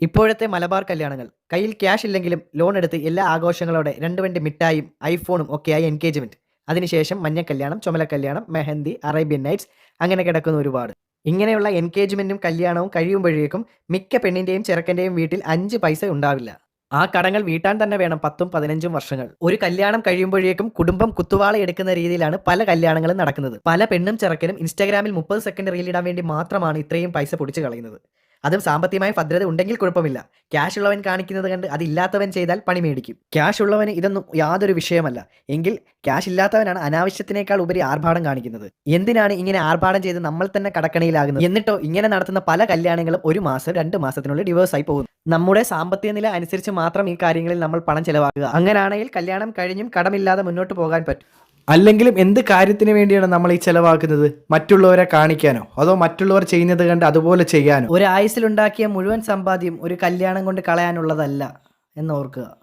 ഇപ്പോഴത്തെ മലബാർ കല്യാണങ്ങൾ. കയ്യിൽ ക്യാഷ് ഇല്ലെങ്കിലും ലോൺ എടുത്ത് എല്ലാ ആഘോഷങ്ങളോടെ രണ്ട് വണ്ടി മിഠായും ഐഫോണും ഒക്കെയായി എൻഗേജ്മെന്റ് അതിനുശേഷം മഞ്ഞ കല്യാണം ചുമല കല്യാണം മെഹന്തി അറേബ്യൻ നൈറ്റ്സ് അങ്ങനെ കിടക്കുന്ന ഒരുപാട്. ഇങ്ങനെയുള്ള എൻഗേജ്മെന്റും കല്യാണവും കഴിയുമ്പോഴേക്കും മിക്ക പെണ്ണിന്റെയും ചെറുക്കന്റെയും വീട്ടിൽ അഞ്ച് പൈസ ഉണ്ടാവില്ല. ആ കടങ്ങൾ വീട്ടാൻ തന്നെ വേണം പത്തും പതിനഞ്ചും വർഷങ്ങൾ. ഒരു കല്യാണം കഴിയുമ്പോഴേക്കും കുടുംബം കുത്തുവാള എടുക്കുന്ന രീതിയിലാണ് പല കല്യാണങ്ങളും നടക്കുന്നത്. പല പെണ്ണും ചെറുക്കനും ഇൻസ്റ്റാഗ്രാമിൽ മുപ്പത് സെക്കൻഡ് റീലിടാൻ വേണ്ടി മാത്രമാണ് ഇത്രയും പൈസ പൊടിച്ചു കളയുന്നത്. അതും സാമ്പത്തികമായ ഭദ്രത ഉണ്ടെങ്കിൽ കുഴപ്പമില്ല. ക്യാഷ് ഉള്ളവൻ കാണിക്കുന്നത് കണ്ട് അതില്ലാത്തവൻ ചെയ്താൽ പണി മേടിക്കും. ക്യാഷ് ഉള്ളവന് ഇതൊന്നും യാതൊരു വിഷയമല്ല. എങ്കിൽ ക്യാഷ് ഇല്ലാത്തവനാണ് അനാവശ്യത്തിനേക്കാൾ ഉപരി ആർഭാടം കാണിക്കുന്നത്. എന്തിനാണ് ഇങ്ങനെ ആർഭാടം ചെയ്ത് നമ്മൾ തന്നെ കടക്കണിയിലാകുന്നത്? എന്നിട്ടോ ഇങ്ങനെ നടത്തുന്ന പല കല്യാണങ്ങളും ഒരു മാസം രണ്ട് മാസത്തിനുള്ളിൽ ഡിവേഴ്സ് ആയി പോകുന്നു. നമ്മുടെ സാമ്പത്തിക നില അനുസരിച്ച് മാത്രം ഈ കാര്യങ്ങളിൽ നമ്മൾ പണം ചെലവാക്കുക. അങ്ങനെയാണെങ്കിൽ കല്യാണം കഴിഞ്ഞും കടമില്ലാതെ മുന്നോട്ട് പോകാൻ പറ്റും. അല്ലെങ്കിലും എന്ത് കാര്യത്തിന് വേണ്ടിയാണ് നമ്മൾ ഈ ചെലവാക്കുന്നത്? മറ്റുള്ളവരെ കാണിക്കാനോ? അതോ മറ്റുള്ളവർ ചെയ്യുന്നത് കണ്ട് അതുപോലെ ചെയ്യാനോ? ഒരു ആയുസിലുണ്ടാക്കിയ മുഴുവൻ സമ്പാദ്യം ഒരു കല്യാണം കൊണ്ട് കളയാനുള്ളതല്ല എന്നോർക്കുക